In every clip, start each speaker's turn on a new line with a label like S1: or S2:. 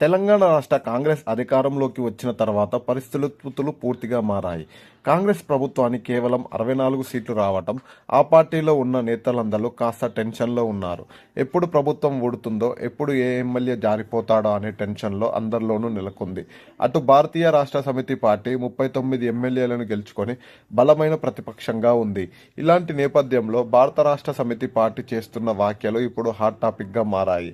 S1: తెలంగాణ రాష్ట్ర కాంగ్రెస్ అధికారంలోకి వచ్చిన తర్వాత పరిస్థితులు పూర్తిగా మారాయి. కాంగ్రెస్ ప్రభుత్వానికి కేవలం అరవై నాలుగు సీట్లు రావటం ఆ పార్టీలో ఉన్న నేతలందరూ కాస్త టెన్షన్లో ఉన్నారు. ఎప్పుడు ప్రభుత్వం ఊడుతుందో ఎప్పుడు ఏ ఎమ్మెల్యే జారిపోతాడో అనే టెన్షన్లో అందరిలోనూ నెలకొంది. అటు భారతీయ రాష్ట్ర సమితి పార్టీ ముప్పై తొమ్మిది ఎమ్మెల్యేలను గెలుచుకొని బలమైన ప్రతిపక్షంగా ఉంది. ఇలాంటి నేపథ్యంలో భారత రాష్ట్ర సమితి పార్టీ చేస్తున్న వ్యాఖ్యలు ఇప్పుడు హాట్ టాపిక్గా మారాయి.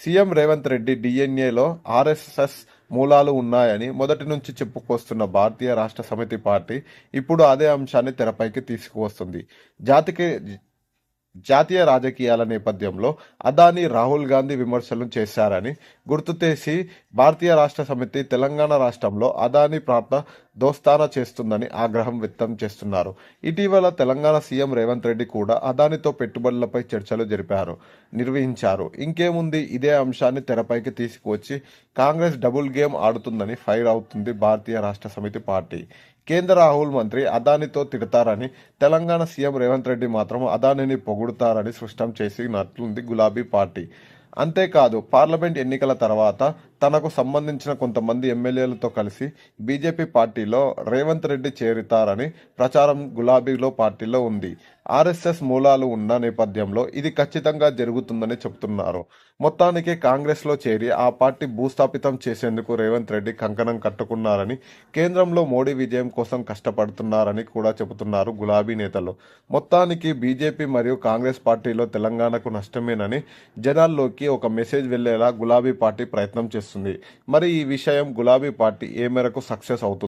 S1: సీఎం రేవంత్ రెడ్డి డిఎన్ఏలో ఆర్ఎస్ఎస్ మూలాలు ఉన్నాయని మొదటి నుంచి చెప్పుకొస్తున్న భారతీయ రాష్ట్ర సమితి పార్టీ ఇప్పుడు అదే అంశాన్ని తెరపైకి తీసుకువస్తుంది. జాతికి జాతీయ రాజకీయాల నేపథ్యంలో అదానీ రాహుల్ గాంధీ విమర్శలు చేశారని గుర్తు చేసి భారతీయ రాష్ట్ర సమితి తెలంగాణ రాష్ట్రంలో అదానీ ప్రాంత దోస్తానా చేస్తుందని ఆగ్రహం వ్యక్తం చేస్తున్నారు. ఇటీవల తెలంగాణ సీఎం రేవంత్ రెడ్డి కూడా అదానితో పెట్టుబడులపై చర్చలు జరిపారు నిర్వహించారు. ఇంకేముంది? ఇదే అంశాన్ని తెరపైకి తీసుకువచ్చి కాంగ్రెస్ డబుల్ గేమ్ ఆడుతుందని ఫైర్ అవుతుంది భారతీయ రాష్ట్ర సమితి పార్టీ. కేంద్ర రాహుల్ మంత్రి అదానితో తిడతారని తెలంగాణ సీఎం రేవంత్ రెడ్డి మాత్రం అదానిని పొగుడుతారని స్పష్టం చేసినట్లుంది గులాబీ పార్టీ. అంతేకాదు పార్లమెంట్ ఎన్నికల తర్వాత తనకు సంబంధించిన కొంతమంది ఎమ్మెల్యేలతో కలిసి బీజేపీ పార్టీలో రేవంత్ రెడ్డి చేరుతారని ప్రచారం గులాబీలో పార్టీలో ఉంది. ఆర్ఎస్ఎస్ మూలాలు ఉన్న నేపథ్యంలో ఇది ఖచ్చితంగా జరుగుతుందని చెబుతున్నారు. మొత్తానికి కాంగ్రెస్లో చేరి ఆ పార్టీ భూస్థాపితం చేసేందుకు రేవంత్ రెడ్డి కంకణం కట్టుకున్నారని కేంద్రంలో మోడీ విజయం కోసం కష్టపడుతున్నారని కూడా చెబుతున్నారు గులాబీ నేతలు. మొత్తానికి బీజేపీ మరియు కాంగ్రెస్ పార్టీలో తెలంగాణకు నష్టమేనని జనాల్లోకి ఒక మెసేజ్ వెళ్ళేలా గులాబీ పార్టీ ప్రయత్నం చేస్తుంది. మరి ఈ విషయం గులాబీ పార్టీ ఏ మేరకు సక్సెస్ అవుతుంది?